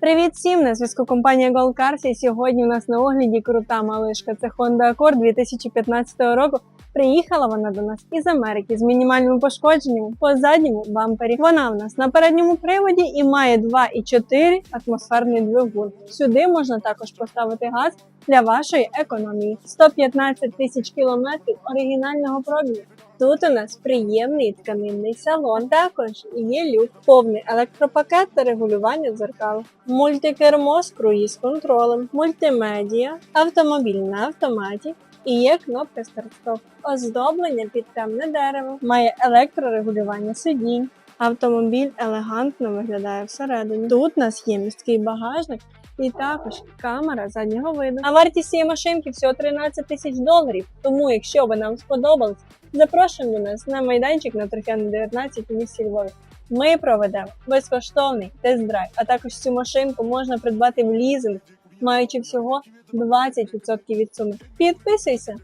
Привіт всім! На зв'язку компанія Gold Cars сьогодні у нас на огляді крута малишка. Це Honda Accord 2015 року. Приїхала вона до нас із Америки з мінімальними пошкодженнями по задньому бампері. Вона в нас на передньому приводі і має 2,4 атмосферний двигун. Сюди можна також поставити газ для вашої економії. 115 тисяч кілометрів оригінального пробігу. Тут у нас приємний тканинний салон. Також є люк, повний електропакет та регулювання дзеркал, мультикермо з круїз-контролем, мультимедіа, автомобіль на автоматі. І є кнопка старт-стоп. Оздоблення під темне дерево, має електрорегулювання сидінь. Автомобіль елегантно виглядає всередині. Тут у нас є місткий багажник і також камера заднього виду. А вартість цієї машинки всього 13 тисяч доларів. Тому, якщо ви нам сподобались, запрошуємо нас на майданчик на Торфяни 19 у місті Львові. Ми проведемо безкоштовний тест-драйв, а також цю машинку можна придбати в лізинг, маючи всього 20% від суми. Підписуйся!